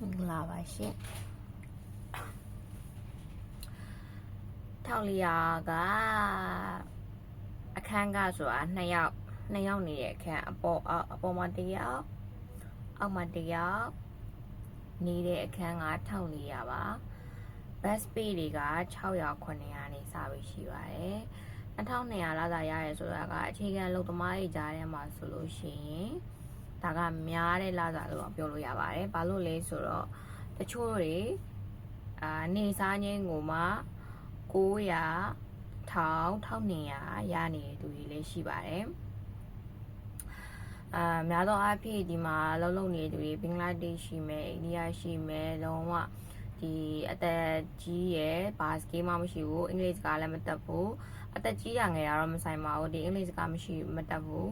မင်္ဂလာပါရှင်ထောက်လျာကအခန်းကဆိုတာနှစ်ယောက်နှစ်ယောက်နေတဲ့အခန်းအပေါ်အောက်အပေါ်မှာတစ်ယောက်အောက်မှာတစ်ယောက်နေတဲ့အခန်းကထောက်လျာပါ best pay တွေက600 900နေစပြီးရှိပါတယ်2200လာသာရရဲဆိုတာကအခြေခံလုံသမားတွေကြားထဲမှာဆိုလို့ရှိရင် ဒါကများတဲ့လာသာလို့တော့ပြောလို့ရပါတယ်ဘာလို့လဲဆိုတော့တချို့တွေအာနေစားချင်းကိုမှ900 1000 1200ရနေတဲ့သူတွေလည်းရှိပါတယ်အာများသောအားဖြင့်ဒီမှာလုံလုံနေသူတွေဘင်္ဂလားဒေ့ရှ်ရှိမယ်အိန္ဒိယရှိမယ်လုံးဝဒီအသက်ကြီးရယ်ဘာစကေးမှမရှိဘူးအင်္ဂလိပ်စကားလည်းမတတ်ဘူးအသက်ကြီးရငယ်ရတော့မဆိုင်ပါဘူးဒီအင်္ဂလိပ်စကားမရှိမတတ်ဘူး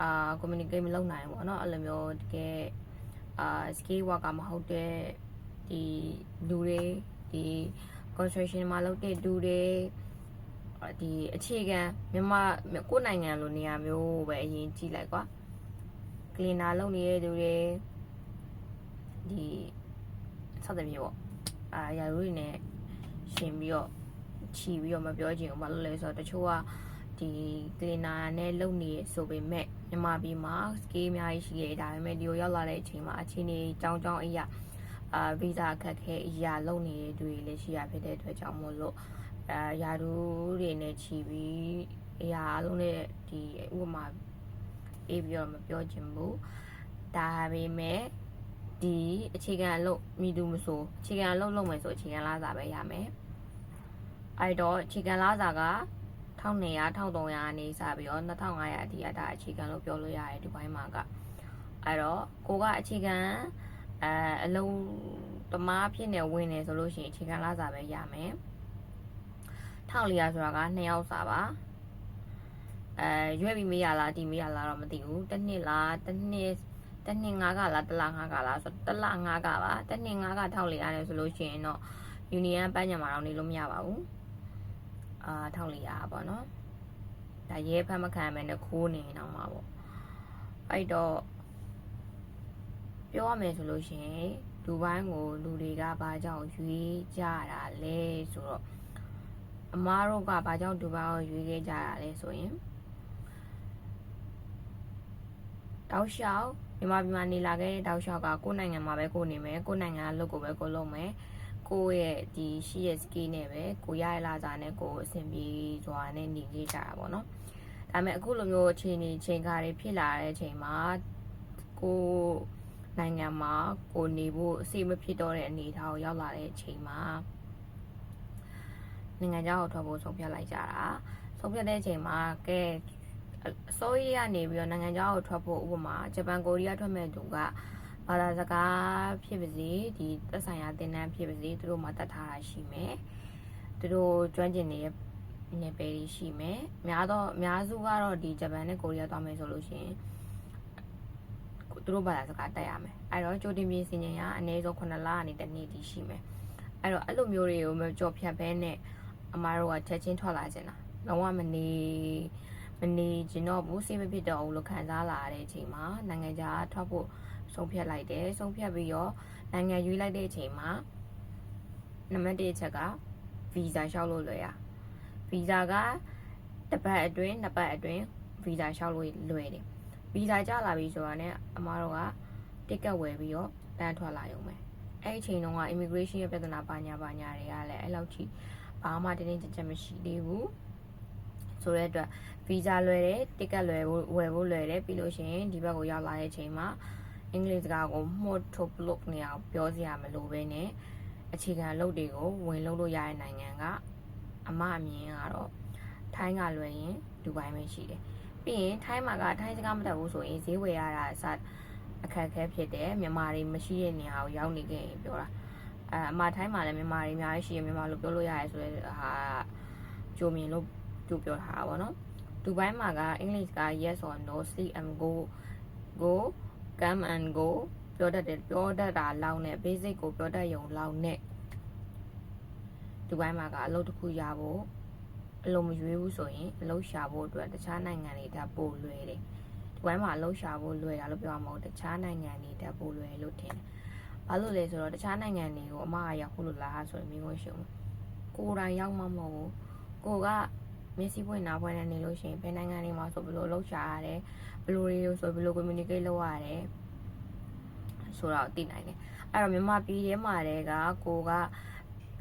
အာ communicate မလုပ်နိုင်ဘူးပေါ့နော်အဲ့လိုမျိုးတကယ်အာ skill worker မဟုတ်တဲ့ဒီလူတွေဒီ construction မှာလုပ်တဲ့လူတွေဒီအခြေခံမြန်မာကိုယ်နိုင်ငံလိုနေရာမျိုးပဲအရင်ကြည့်လိုက်ကွာ cleaner လုပ်နေတဲ့သူတွေဒီစသဖြင့်ပေါ့အာရာရိုးတွေနဲ့ရှင်ပြီးတော့ခြီးပြီးတော့မပြောချင်ဘူးဘာလို့လဲဆိုတော့တချို့ကဒီ cleaner နဲ့လုပ်နေဆိုပေမဲ့ မြန်မာပြည်မှာ skill အများကြီးရှိခဲ့ဒါပေမဲ့ဒီကိုရောက်လာတဲ့အချိန်မှာအချင်းကြီးကြောင်းကြောင်းအရာအာဗီဇာအခက်ခဲအရာလုပ်နေတဲ့သူတွေလည်းရှိရဖြစ်တဲ့အတွက်ကြောင့်မို့လို့အာယာဒူတွေနဲ့ခြီးပြီးအရာအလုံးနဲ့ဒီဥပမာအေးပြီးတော့မပြောချင်ဘူးဒါပေမဲ့ဒီအခြေခံအလုပ်မိသူမဆိုအခြေခံအလုပ်လုပ်မယ်ဆိုအခြေခံလားစာပဲရမယ်အဲ့တော့အခြေခံလားစာက 1200 1300အနေစပြီးတော့2500အထိအတာအခြေခံလို့ပြောလို့ရတယ်ဒီဘိုင်းမှာကအဲ့တော့ကိုကအခြေခံအဲအလုံးတမားဖြစ်နေဝင်နေဆိုလို့ရှိရင်အခြေခံလားစာပဲရမယ်1400ဆိုတာက2ယောက်စာပါအဲရွက်ပြီးမေးရလားဒီမေးရလားတော့မသိဘူးတစ်နှစ်လားတစ်နှစ်တစ်နှစ်ငါးကလားတစ်လငါးကလားဆိုတစ်လငါးကပါတစ်နှစ်ငါးကထောက်လေရတယ်ဆိုလို့ရှိရင်တော့ union ပန်းညံမှာတော့နေလို့မရပါဘူး အာထောက်လေရပါတော့ဒါရဲဖတ်မခံမယ်နဲ့ခိုးနေတော့မှာပေါ့အဲ့တော့ပြောရမယ်ဆိုလို့ရှိရင်ဒူဘိုင်းကိုလူတွေကဘာကြောင့်ရွေးကြတာလဲဆိုတော့အမားတို့ကဘာကြောင့်ဒူဘိုင်းကိုရွေးခဲ့ကြတာလဲဆိုရင်တောက်လျှောက်မြန်မာပြည်မှာနေလာခဲ့တဲ့တောက်လျှောက်ကကိုယ်နိုင်ငံမှာပဲကိုယ်နေမယ်ကိုယ်နိုင်ငံအလုပ်ကိုပဲကိုယ်လုပ်မယ် ကိုယ့်ရဲ့ဒီရှိရဲ့ skill နဲ့ပဲကိုရရလာစားနဲ့ကိုအဆင်ပြေစွာနဲ့နေခဲ့ကြတာပေါ့နော်ဒါပေမဲ့အခုလိုမျိုးအခြေအနေချိန်ခါတွေဖြစ်လာတဲ့အချိန်မှာကိုနိုင်ငံမှာကိုနေဖို့အစိမဖြစ်တော့တဲ့အနေအထားကိုရောက်လာတဲ့အချိန်မှာနိုင်ငံခြားကိုထွက်ဖို့ဆုံးဖြတ်လိုက်ကြတာဆုံးဖြတ်တဲ့အချိန်မှာကဲအစိုးရကနေပြီးတော့နိုင်ငံခြားကိုထွက်ဖို့ဥပမာဂျပန်ကိုရီးယားထွက်မဲ့သူက ဘာသာစကားဖြစ်ပါစေဒီသက်ဆိုင်ရာသင်တန်းဖြစ်ပါစေသူတို့မှတတ်ထားတာရှိမယ်သူတို့ကျွမ်းကျင်နေတဲ့နယ်ပယ်တွေရှိမယ်များတော့အများစုကတော့ဒီဂျပန်နဲ့ကိုရီးယားသွားမယ်ဆိုလို့ရှိရင်သူတို့ဘာသာစကားတက်ရမယ်အဲ့တော့ကြိုတင်ပြင်ဆင်ခြင်းကအနည်းဆုံး9လကနေတစ်နှစ်တည်းရှိမယ်အဲ့တော့အဲ့လိုမျိုးတွေကိုမကြော်ဖြတ်ဘဲနဲ့အမားတို့ကချက်ချင်းထွက်လာကြတာလုံးဝမနေမနေကျင်တော့ဘူးစိတ်မဖြစ်တော့ဘူးလို့ခံစားလာတဲ့အချိန်မှာနိုင်ငံခြားထွက်ဖို့ ဆုံးဖြတ်လိုက်တယ်ဆုံးဖြတ်ပြီးတော့နိုင်ငံရွေးလိုက်တဲ့အချိန်မှာနံပါတ်1ချက်ကဗီဇာလျှောက်လို့လွယ်ရဗီဇာကတစ်ပတ်အတွင်းနှစ်ပတ်အတွင်းဗီဇာလျှောက်လို့လွယ်တယ်ဗီဇာကျလာပြီဆိုတာနဲ့အမားတို့ကတစ်ကတ်ဝယ်ပြီးတော့တန်းထွက်လာရုံပဲအဲ့ဒီအချိန်တုန်းက immigration ရဲ့ပြဿနာပါညာပါညာတွေကလည်းအဲ့လောက်ကြီးဘာမှတင်းတင်းကြပ်ကြပ်မရှိသေးဘူးဆိုတဲ့အတွက်ဗီဇာလွယ်တယ်တစ်ကတ်လွယ်ဖို့ဝယ်ဖို့လွယ်တယ်ပြီးလို့ရှိရင်ဒီဘက်ကိုရောက်လာတဲ့အချိန်မှာ အင်္ဂလိပ်စကားကိုမှုတ်ထုတ်လို့နေအောင်ပြောစရာမလိုဘဲနဲ့အခြေခံအလုပ်တွေကိုဝင်လုပ်လို့ရတဲ့နိုင်ငံကအမအမြင်ကတော့ထိုင်းကလွယ်ရင်ဒူဘိုင်းပဲရှိတယ်ပြီးရင်ထိုင်းမှာကထိုင်းစကားမတတ်ဘူးဆိုရင်ဈေးဝယ်ရတာအစအခက်အခဲဖြစ်တယ်မြန်မာတွေမရှိတဲ့နေရာကိုရောက်နေခဲ့ရင်ပြောတာအဲအမထိုင်းမှာလည်းမြန်မာတွေအများကြီးရှိရမြန်မာလိုပြောလို့ရတယ်ဆိုတဲ့ဟာကြိုမြင်လို့ကြိုပြောထားတာပေါ့နော်ဒူဘိုင်းမှာကအင်္ဂလိပ်စကား yes or no sleep and go go come and go ပြောတတ်တယ်ပြောတတ်တာလောက်နဲ့ basic ကိုပြောတတ်ရုံလောက်နဲ့ဒူဘိုင်းမှာကအလုပ်တစ်ခုရဖို့အလုံးမရွေးဘူးဆိုရင်အလုပ်ရှာဖို့အတွက်တခြားနိုင်ငံတွေတက်ပို့လွယ်တယ်ဒီဘိုင်းမှာအလုပ်ရှာဖို့လွယ်တာလို့ပြောမှာမဟုတ်တခြားနိုင်ငံတွေတက်ပို့လွယ်လို့ထင်တယ်ဘာလို့လဲဆိုတော့တခြားနိုင်ငံတွေကိုအမကရောက်ဖို့လို့လားဆိုရင်မိခွန်းရှုံကိုယ်တိုင်ရောက်မှမဟုတ်ဘူးကိုက မျက်စိပွင့်နာပွင့်နဲ့နေလို့ရှိရင်ဘယ်နိုင်ငံတွေမှာဆိုဘယ်လိုလှုပ်ရှားရတယ်ဘယ်လိုတွေဆိုဘယ်လို communicate လုပ်ရတယ်ဆိုတော့သိနိုင်တယ်အဲ့တော့မြန်မာပြည်ထဲမှာတည်းကကိုက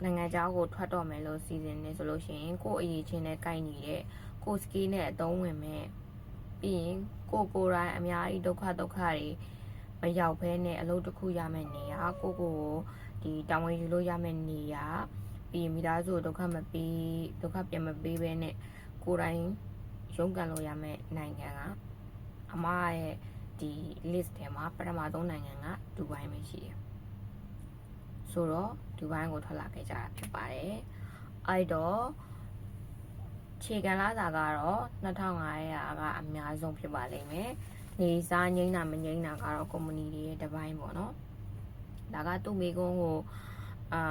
နိုင်ငံခြားကိုထွက်တော့မယ်လို့စီစဉ်နေဆိုလို့ရှိရင်ကို့အရေးချင်းနဲ့ကိုက်ညီတဲ့ကို skill နဲ့အသုံးဝင်မဲ့ပြီးရင်ကိုကိုယ်တိုင်အများကြီးဒုက္ခဒုက္ခတွေမရောက်ဘဲနဲ့အလုပ်တစ်ခုရမယ်နေရကိုကိုကိုဒီတာဝန်ယူလို့ရမယ်နေရ ပြီးရင်မိသားစုကိုဒုက္ခမပေးဒုက္ခပြန်မပေးဘဲနဲ့ကိုယ်တိုင်ရုန်းကန်လို့ရမယ်နိုင်ငံကအမရဲ့ဒီ list ထဲမှာပထမဆုံးနိုင်ငံကဒူဘိုင်းပဲရှိတယ်ဆိုတော့ဒူဘိုင်းကိုထွက်လာခဲ့ကြတာဖြစ်ပါတယ်အဲ့တော့ခြေကန်လာတာကတော့2500ကအများဆုံးဖြစ်ပါလိမ့်မယ်နေစားငိမ့်တာမငိမ့်တာကတော့ company တွေရဲ့တစ်ပိုင်းပေါ့နော်ဒါကသူ့မိကုန်းကို အာ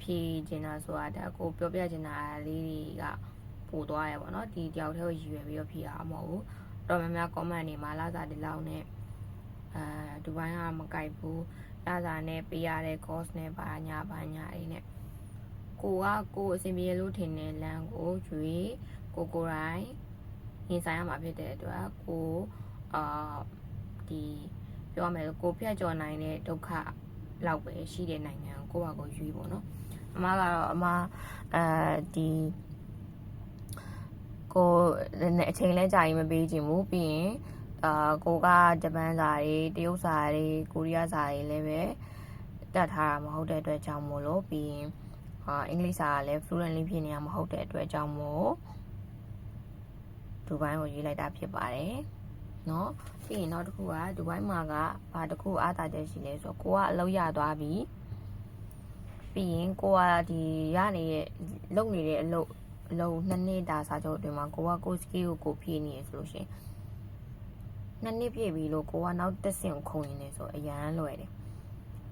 ဖြေချင်တာဆိုတာဒါကိုပြောပြချင်တာလေးတွေကပို့သွားရပေါ့နော်ဒီတယောက်တည်းကိုရည်ရွယ်ပြီးတော့ဖြေတာမဟုတ်ဘူးတော့များများ comment တွေမှာလာစားဒီလောက်နဲ့အာဒူဘိုင်းကမကြိုက်ဘူးလာစားနဲ့ပေးရတဲ့ cost နဲ့ဘာညာဘာညာတွေနဲ့ကိုကကိုအဆင်ပြေလို့ထင်တဲ့လမ်းကိုရွေကိုကိုယ်တိုင်ရင်ဆိုင်ရမှာဖြစ်တဲ့အတွက်ကိုအာဒီပြောရမယ်ဆိုကိုဖြတ်ကျော်နိုင်တဲ့ဒုက္ခ လောက်ပဲရှိတဲ့နိုင်ငံကိုကိုယ့်ဘာကိုရွေးပေါ့နော်အမကတော့အမအဲဒီကိုအချိန်လဲကြာရင်မပေးချင်ဘူးပြီးရင်အာကိုကဂျပန်စာတွေတရုတ်စာတွေကိုရီးယားစာတွေလည်းပဲတက်ထားတာမဟုတ်တဲ့အတွက်ကြောင့်မို့လို့ပြီးရင်အာအင်္ဂလိပ်စာကလည်း fluently ဖြစ်နေတာမဟုတ်တဲ့အတွက်ကြောင့်မို့ဒူဘိုင်းကိုရေးလိုက်တာဖြစ်ပါတယ် เนาะပြီးရင်နောက်တစ်ခုကဒူဘိုင်းမှာကဘာတစ်ခုအားသာချက်ရှိလဲဆိုတော့ကိုကအလုပ်ရသွားပြီပြီးရင်ကိုကဒီရနေတဲ့လုပ်နေတဲ့အလုပ်အလုပ်နှစ်နှစ်တာစာချုပ်အတွင်းမှာကိုကကို skill ကိုကိုဖြည့်နေရဆိုလို့ရှိရင်နှစ်နှစ်ပြည့်ပြီလို့ကိုကနောက်တစ်ဆင့်ကိုခုံနေတယ်ဆိုအရန်လွယ်တယ်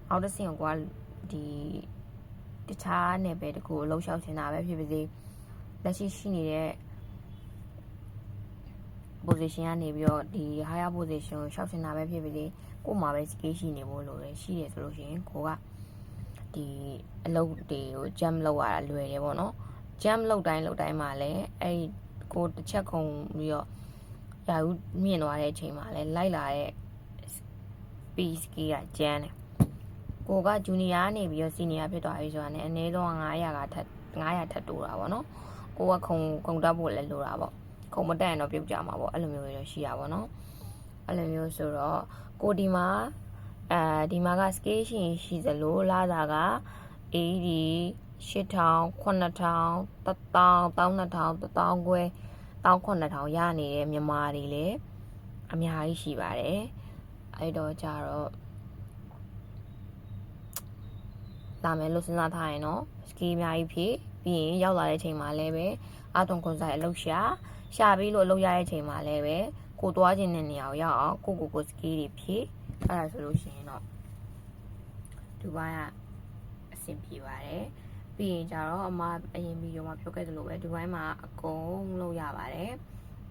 နောက်တစ်ဆင့်ကိုကဒီတခြားနယ်ပယ်တကူအလုပ်လျှောက်ချင်တာပဲဖြစ်ပါစေလက်ရှိရှိနေတဲ့ position ကနေပြီးတော့ဒီ higher position ကိုရှောက်ချင်တာပဲဖြစ်ဖြစ်လေကို့မှာပဲ skill ရှိနေဖို့လိုတယ်ရှိတယ်ဆိုလို့ရှိရင်ကိုကဒီအလုပ်တွေကို jump လုပ်ရတာလွယ်တယ်ပေါ့နော် jump လုပ်တိုင်းလုပ်တိုင်းမှာလည်းအဲ့ကိုတစ်ချက်ခုံပြီးတော့ရာဟုမြင့်သွားတဲ့အချိန်မှာလည်းလိုက်လာတဲ့ speed skill ကကျန်းတယ်ကိုက junior ကနေပြီးတော့ senior ဖြစ်သွားပြီဆိုတာနဲ့အနည်းဆုံး900ကထပ်900ထပ်တိုးတာပေါ့နော်ကိုကခုံခုံတက်ဖို့လည်းလိုတာပေါ့ ခုံမတက်ရင်တော့ပြုတ်ကြမှာပေါ့အဲ့လိုမျိုးတွေတော့ရှိရပါတော့အဲ့လိုမျိုးဆိုတော့ကိုဒီမှာအဲဒီမှာက scale ရှိရင်ရှိသလိုလာတာက AD 8000 9000 1000 12000 1000ခွဲ19000ရနေတဲ့မြန်မာတွေလည်းအများကြီးရှိပါတယ်အဲ့တော့ကြတော့လာမယ်လို့စဉ်းစားထားရင်တော့ ski အများကြီးဖြစ် ပြီးရင်ရောက်လာတဲ့အချိန်မှာလည်းပဲအာတုံကွန်ဆိုင်အလုပ်ရှာရှာပြီးလို့အလုပ်ရတဲ့အချိန်မှာလည်းပဲကိုသွားခြင်းတဲ့နေရာကိုရောက်အောင်ကိုကိုကို ski တွေဖြစ်အဲ့ဒါဆိုလို့ရှိရင်တော့ဒူဘိုင်းကအဆင်ပြေပါတယ်ပြီးရင်ကြတော့အမအရင်ဗီဒီယိုမှာပြောခဲ့သလိုပဲဒူဘိုင်းမှာအကုန်လုပ်ရပါတယ်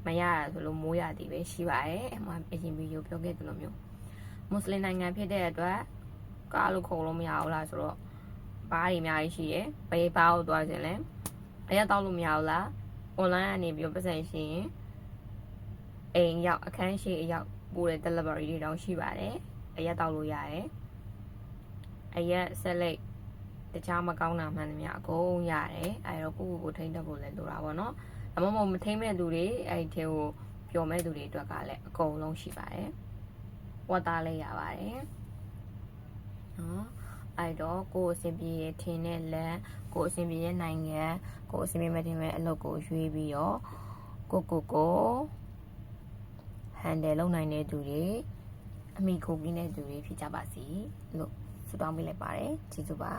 မရတာဆိုလို့မိုးရသည်ပဲရှိပါတယ်အမအရင်ဗီဒီယိုပြောခဲ့သလိုမျိုးမွတ်စလင်နိုင်ငံဖြစ်တဲ့အတွက်ကားလို့ခုံလို့မရဘူးလားဆိုတော့ ဘားတွေအများကြီးရှိတယ်ဘယ်ဘားကိုသွားခြင်းလဲအရက်တောက်လို့မရဘူးလား online ကနေပြီးပတ်စံရှင်ရင်အိမ်ရောက်အခန်းရှိအရောက်ပို့တဲ့ delivery တွေတောင်ရှိပါတယ်အရက်တောက်လို့ရတယ်အရက်ဆက်လက်တခြားမကောင်းတာမှန်သမျှအကုန်ရတယ်အဲတော့ကိုကိုကိုထိန်းတတ်ဖို့လည်းလိုတာပေါ့နော်အမမမထိန်းမဲ့သူတွေအဲ့ဒီထဲကိုပျော်မဲ့သူတွေအတွက်ကလည်းအကုန်လုံးရှိပါတယ်ဝတ်သားလည်းရပါတယ်နော် အဲ့တော့ကိုအဆင်ပြေထင်းတဲ့လမ်းကိုအဆင်ပြေတဲ့နိုင်ငံကိုအဆင်ပြေမဲ့ထင်မဲ့အလုပ်ကိုရွေးပြီးတော့ကိုကိုကိုဟန်တယ်လုပ်နိုင်တဲ့သူတွေအမိခိုးပြီးတဲ့သူတွေဖြစ်ကြပါစီလို့ဆုတောင်းပေးလိုက်ပါတယ်ကျေးဇူးပါ